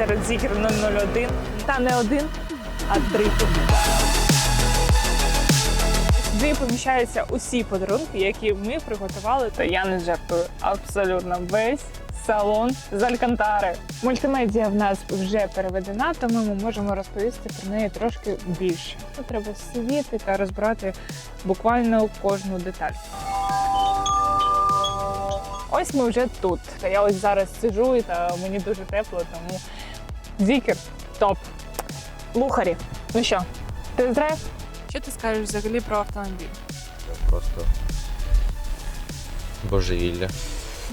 серед зігр 001. Та не один, а три. Сюди поміщаються усі подарунки, які ми приготували. Та я не жартую. Абсолютно весь салон з Алькантари. Мультимедіа в нас вже переведена, тому ми можемо розповісти про неї трошки більше. Треба сидіти та розбирати буквально кожну деталь. Ось ми вже тут. Та я ось зараз сиджу, і та мені дуже тепло, тому зікер топ. Лухарі. Ну що, ти здрав? Що ти скажеш взагалі про автомобіль? Це просто божевілля.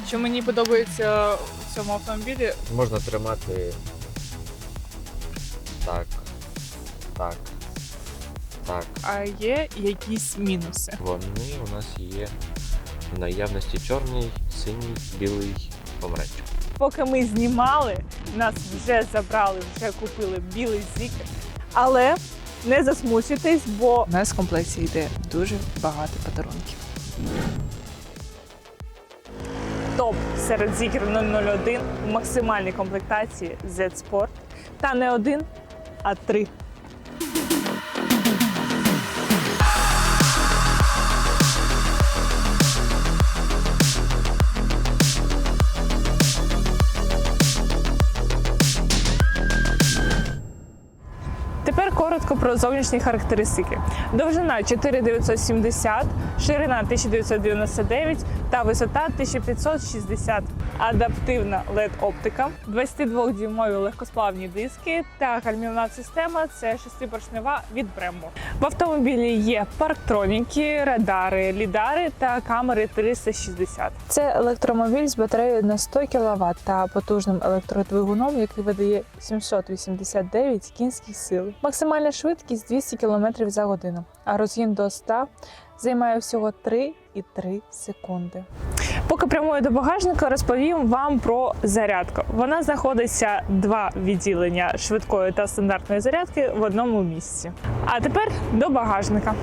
Що мені подобається в цьому автомобілі? Можна тримати так, так, так. А є якісь мінуси. Вони у нас є в наявності чорний, синій, білий, помаранчевий. Поки ми знімали, нас вже забрали, вже купили білий зікер. Але не засмучуйтесь, бо у нас в комплекті йде дуже багато подарунків. Топ серед зікер 001 у максимальній комплектації Z Sport. Та не один, а три. Тепер коротко про зовнішні характеристики. Довжина 4970, ширина 1999 та висота 1560. Адаптивна led оптика 22-дюймові легкосплавні диски та гальмівна система це шестипоршнева від Brembo. В автомобілі є парктроніки, радари, лідари та камери 360. Це електромобіль з батареєю на 100 кВт та потужним електродвигуном, який видає 789 кінських сил. Максимальна швидкість 200 км за годину, а розгін до 100 займає всього 3,3 секунди. Поки прямую до багажника, розповім вам про зарядку. Вона знаходиться два відділення швидкої та стандартної зарядки в одному місці. А тепер до багажника.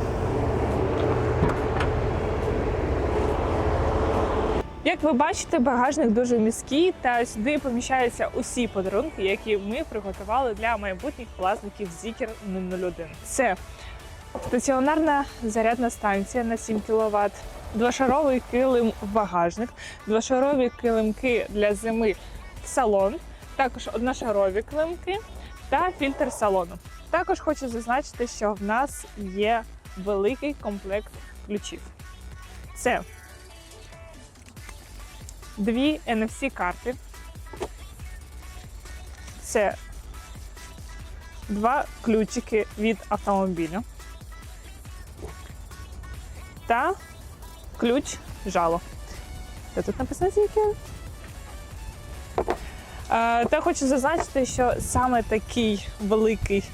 Як ви бачите, багажник дуже міський, та сюди поміщаються усі подарунки, які ми приготували для майбутніх власників Zikr 001. Це стаціонарна зарядна станція на 7 кВт, двошаровий килим в багажник, двошарові килимки для зими в салон, також одношарові килимки та фільтр салону. Також хочу зазначити, що в нас є великий комплект ключів. Це дві NFC карти. Це два ключики від автомобіля та ключ жало. Де тут написано скільки? Е, Та хочу зазначити, що саме такий великий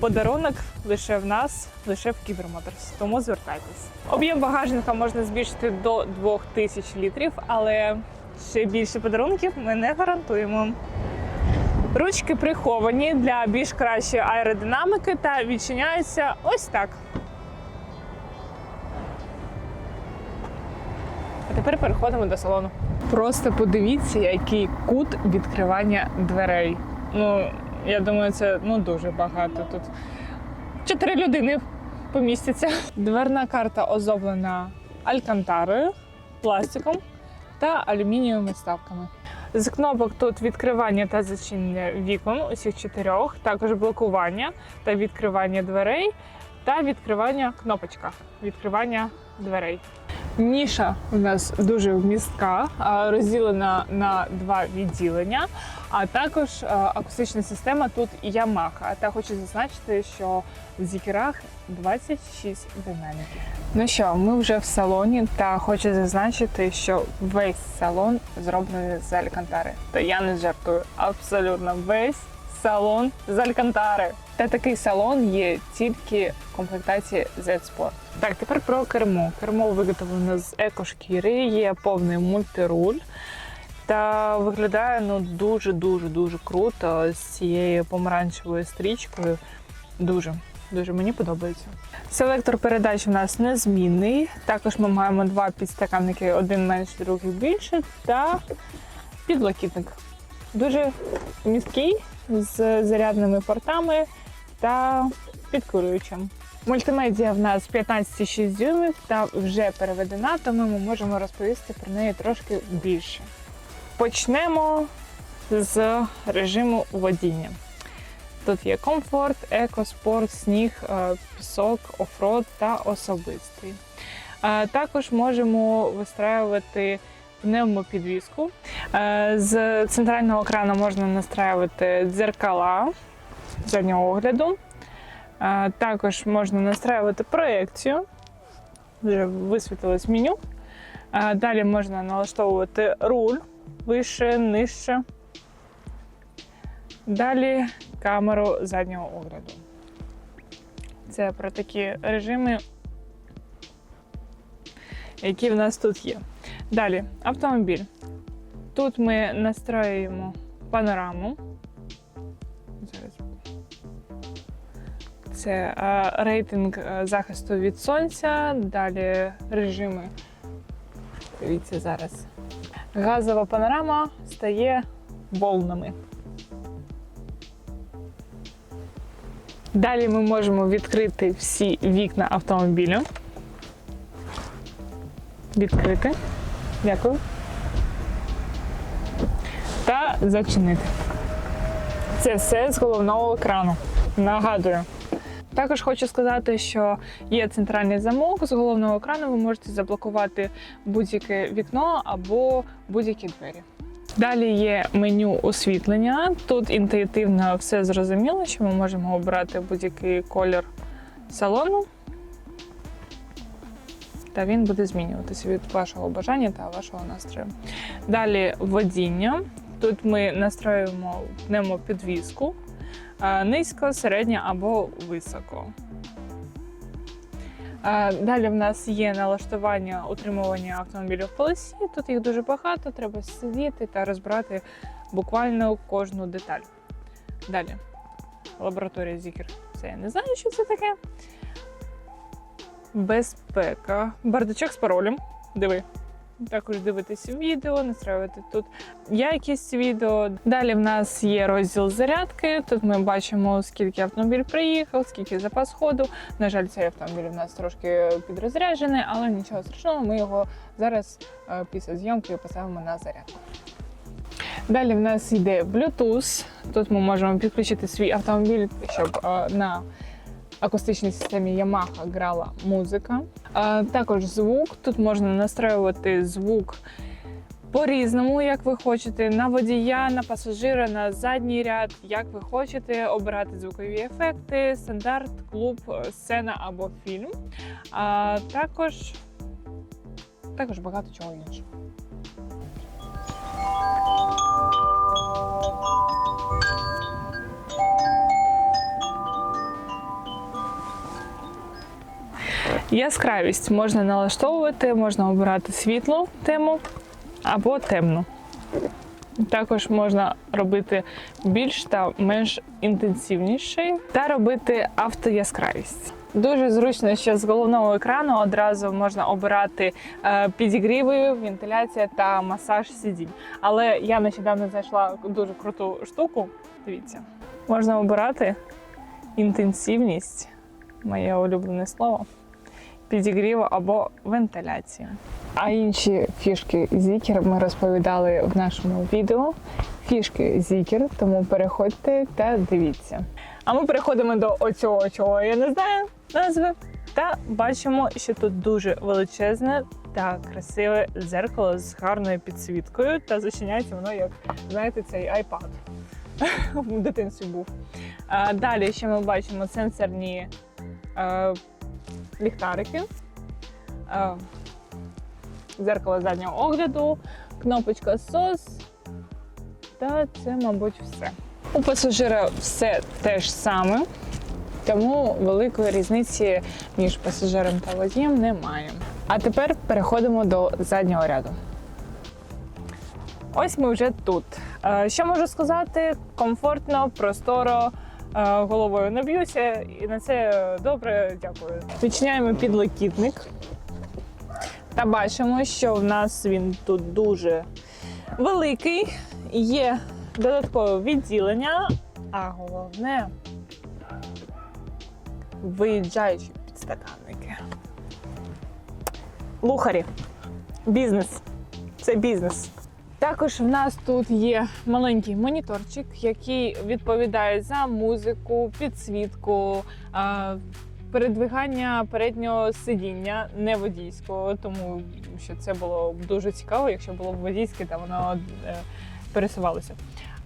подарунок лише в нас, лише в Кібермоторс. Тому звертайтесь. Об'єм багажника можна збільшити до 2000 літрів, але ще більше подарунків ми не гарантуємо. Ручки приховані для більш кращої аеродинамики та відчиняються ось так. А тепер переходимо до салону. Просто подивіться, який кут відкривання дверей. Ну, я думаю, це ну дуже багато. Тут чотири людини помістяться. Дверна карта озоблена алькантарою, пластиком та алюмінієвими ставками. З кнопок тут відкривання та зачинення вікон усіх чотирьох, також блокування та відкривання дверей, та відкривання кнопочка відкривання дверей. Ніша у нас дуже вмістка, розділена на два відділення, а також акустична система тут Yamaha. Та хочу зазначити, що в зікерах 26 динаміків. Ну що, ми вже в салоні, та хочу зазначити, що весь салон зроблений з алькантари. Та я не жартую, абсолютно весь салон з алькантари. Та такий салон є тільки в комплектації Z-Sport. Так, тепер про кермо. Кермо виготовлено з екошкіри, є повний мультируль. Та виглядає ну дуже дуже круто з цією помаранчевою стрічкою. Дуже дуже мені подобається. Селектор передач у нас незмінний. Також ми маємо два підстаканники, один менший, другий більше, та підлокітник. Дуже місткий з зарядними портами та підкурюючим. Мультимедіа в нас 15,6 дюймів та вже переведена, тому ми можемо розповісти про неї трошки більше. Почнемо з режиму водіння. Тут є комфорт, еко, спорт, сніг, е, пісок, офрод та особистий. Е, Також можемо вистраювати пневмопідвіску. Е, З центрального екрану можна настраювати дзеркала заднього огляду. Е, Також можна настраювати проекцію. Вже висвітилось меню. Е, Далі можна налаштовувати руль вище, нижче. Далі камеру заднього огляду. Це про такі режими, які в нас тут є. Далі автомобіль. Тут ми настроюємо панораму. Це е, рейтинг е, захисту від сонця. Далі режими. Дивіться зараз. Газова панорама стає волнами. Далі ми можемо відкрити всі вікна автомобіля. Відкрити. Дякую. Та зачинити. Це все з головного екрану. Нагадую. Також хочу сказати, що є центральний замок з головного екрану. Ви можете заблокувати будь-яке вікно або будь-які двері. Далі є меню освітлення. Тут інтуїтивно все зрозуміло, що ми можемо обрати будь-який колір салону. Та він буде змінюватися від вашого бажання та вашого настрою. Далі водіння. Тут ми настроюємо пневмопідвіску е, низько, середньо або високо. Далі в нас є налаштування утримування автомобіля в полосі. Тут їх дуже багато, треба сидіти та розбирати буквально кожну деталь. Далі. Лабораторія Зікер. Це я не знаю, що це таке. Безпека. Бардачок з паролем. Диви. Також дивитися відео, настраювати тут якість відео. Далі в нас є розділ зарядки. Тут ми бачимо, скільки автомобіль приїхав, скільки запас ходу. На жаль, цей автомобіль у нас трошки підрозряджений, але нічого страшного, ми його зараз е, після зйомки поставимо на зарядку. Далі в нас йде Bluetooth. Тут ми можемо підключити свій автомобіль, щоб е, на акустичній системі Yamaha грала музика. Е, Також звук. Тут можна настроювати звук по-різному, як ви хочете, на водія, на пасажира, на задній ряд, як ви хочете, обирати звукові ефекти, стандарт, клуб, сцена або фільм. А також, також багато чого іншого. Яскравість можна налаштовувати, можна обирати світлу тему або темну. Також можна робити більш та менш інтенсивніший та робити автояскравість. Дуже зручно, що з головного екрану одразу можна обирати е, підігріви, вентиляція та масаж сидінь. Але я нещодавно знайшла дуже круту штуку. Дивіться, можна обирати інтенсивність, моє улюблене слово, підігріву або вентиляцію. А інші фішки Zikr ми розповідали в нашому відео. Фішки Zikr, тому переходьте та дивіться. А ми переходимо до оцього, чого я не знаю назви. Та бачимо, що тут дуже величезне та красиве дзеркало з гарною підсвіткою. Та зачиняється воно, як знаєте, цей iPad в дитинстві був. Далі ще ми бачимо сенсорні е, ліхтарики. Е, дзеркало заднього огляду, кнопочка SOS. Та це, мабуть, все. У пасажира все те ж саме, тому великої різниці між пасажиром та водієм немає. А тепер переходимо до заднього ряду. Ось ми вже тут. Е, Що можу сказати? Комфортно, просторо, головою не б'юся, і на це добре дякую. Відчиняємо підлокітник. Та бачимо, що в нас він тут дуже великий. Є додаткове відділення А головне виїжджаючі підстаканники. Лухарі. Бізнес. Це бізнес. Також в нас тут є маленький моніторчик, який відповідає за музику, підсвітку, передвигання переднього сидіння не водійського, тому що це було дуже цікаво, якщо було б водійське, та воно е, пересувалося.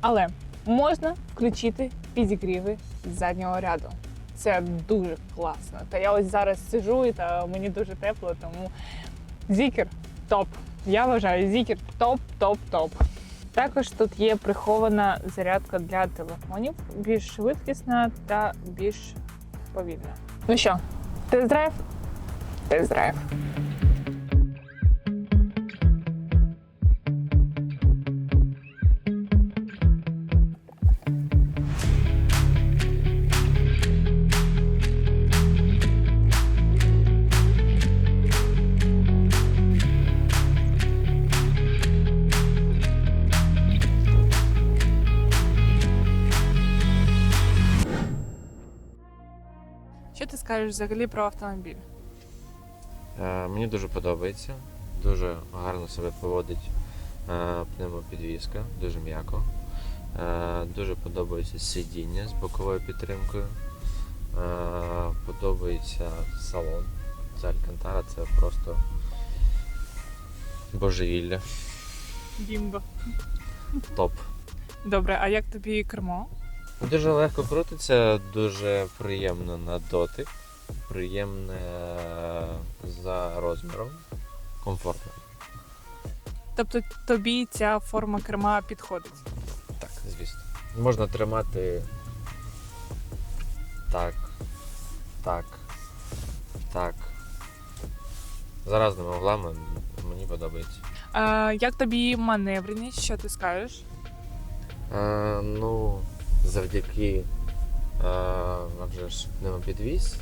Але можна включити підігріви заднього ряду. Це дуже класно. Та я ось зараз сижу і та мені дуже тепло, тому зікер топ. Я вважаю, зікер топ, топ, топ. Також тут є прихована зарядка для телефонів, більш швидкісна та більш повільна. Ну що, тест-драйв? Тест-драйв. Що ти скажеш взагалі про автомобіль? Е, Мені дуже подобається. Дуже гарно себе поводить е, пневмопідвізка, дуже м'яко. Е, Дуже подобається сидіння з боковою підтримкою. Е, Подобається салон. Це Алькантара, це просто божевілля. Бімба. Топ. Добре, а як тобі кермо? Дуже легко крутиться, дуже приємно на дотик, приємне за розміром, комфортно. Тобто тобі ця форма керма підходить? Так, звісно. Можна тримати так, так, так. За різними углами мені подобається. А, як тобі маневреність? Що ти скажеш? Е, ну, завдяки вже ж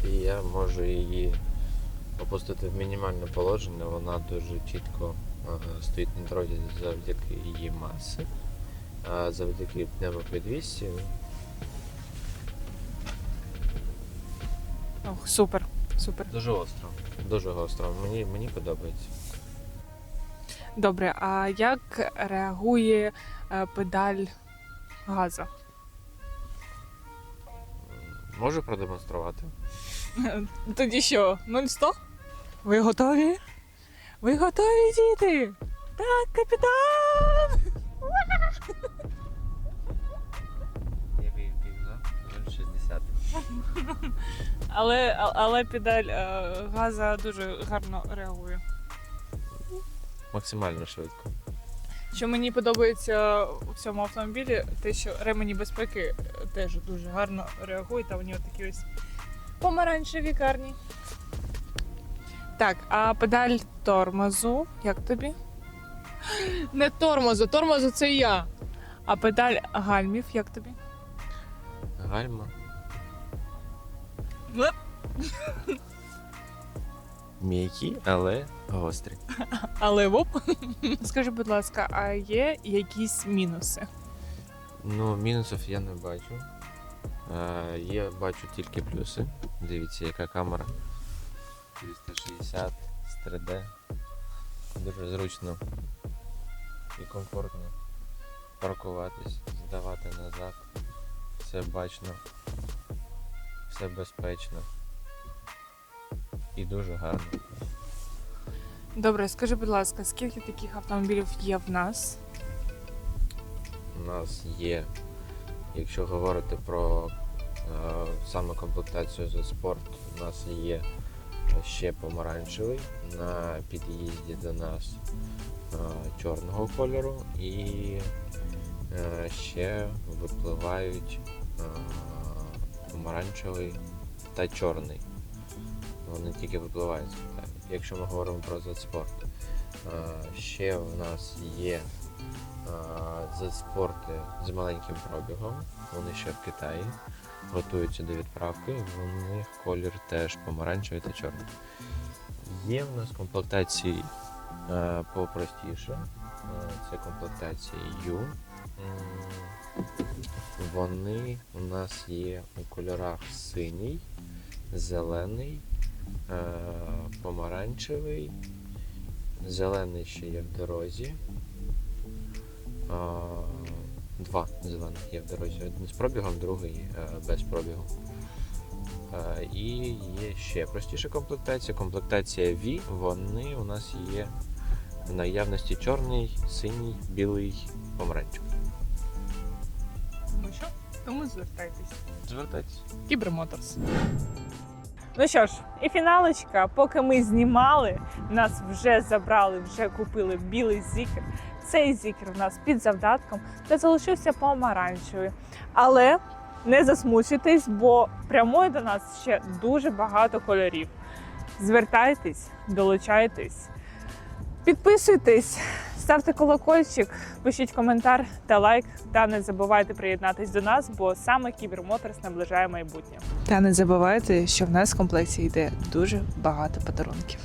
і я можу її опустити в мінімальне положення. Вона дуже чітко стоїть на дорозі завдяки її маси. А завдяки пневмопідвісці Ох, супер, супер. дуже остро. Дуже гостро. Мені, мені подобається. Добре, а як реагує е, педаль газу? Можу продемонструвати. Тоді що, 0-100? Ви готові? Ви готові, діти? Так, капітан! Я пів за 60. Але, але педаль е, газа дуже гарно реагує. Максимально швидко. Що мені подобається у цьому автомобілі, те, що ремені безпеки е, теж дуже гарно реагують, та вони такі ось помаранчеві карні. Так, а педаль тормозу, як тобі? Не тормозу, тормозу це я. А педаль гальмів, як тобі? Гальма. М'які, але гострі. Але воп. Скажи, будь ласка, а є якісь мінуси? Ну, мінусів я не бачу. Е, я бачу тільки плюси. Дивіться, яка камера. 360 з 3D. Дуже зручно і комфортно паркуватись, здавати назад. Все бачно, все безпечно і дуже гарно. Добре, скажи, будь ласка, скільки таких автомобілів є в нас? У нас є, якщо говорити про е, саме комплектацію за спорт, у нас є ще помаранчевий на під'їзді до нас е, чорного кольору і е, ще випливають е, помаранчевий та чорний. Вони тільки випливають з Китаю. Якщо ми говоримо про зацспорт. Е, ще в нас є за спорти з маленьким пробігом. Вони ще в Китаї готуються до відправки. В них колір теж помаранчевий та чорний. Є в нас комплектації е, попростіше. Е, Це комплектація U. Вони у нас є у кольорах синій, зелений, е, помаранчевий, зелений ще є в дорозі. Два зелених є в дорозі. Один з пробігом, другий е, без пробігу. Е, І є ще простіша комплектація. Комплектація V. Вони у нас є в наявності чорний, синій, білий, помаранчевий. Ну що? Тому звертайтесь. Звертайтеся. Кібермоторс. Ну що ж, і фіналочка. Поки ми знімали, нас вже забрали, вже купили білий зікер. Цей зікер у нас під завдатком та залишився помаранчевий. Але не засмучуйтесь, бо прямої до нас ще дуже багато кольорів. Звертайтесь, долучайтесь, підписуйтесь, ставте колокольчик, пишіть коментар та лайк. Та не забувайте приєднатись до нас, бо саме Кібермоторс наближає майбутнє. Та не забувайте, що в нас в комплекті йде дуже багато подарунків.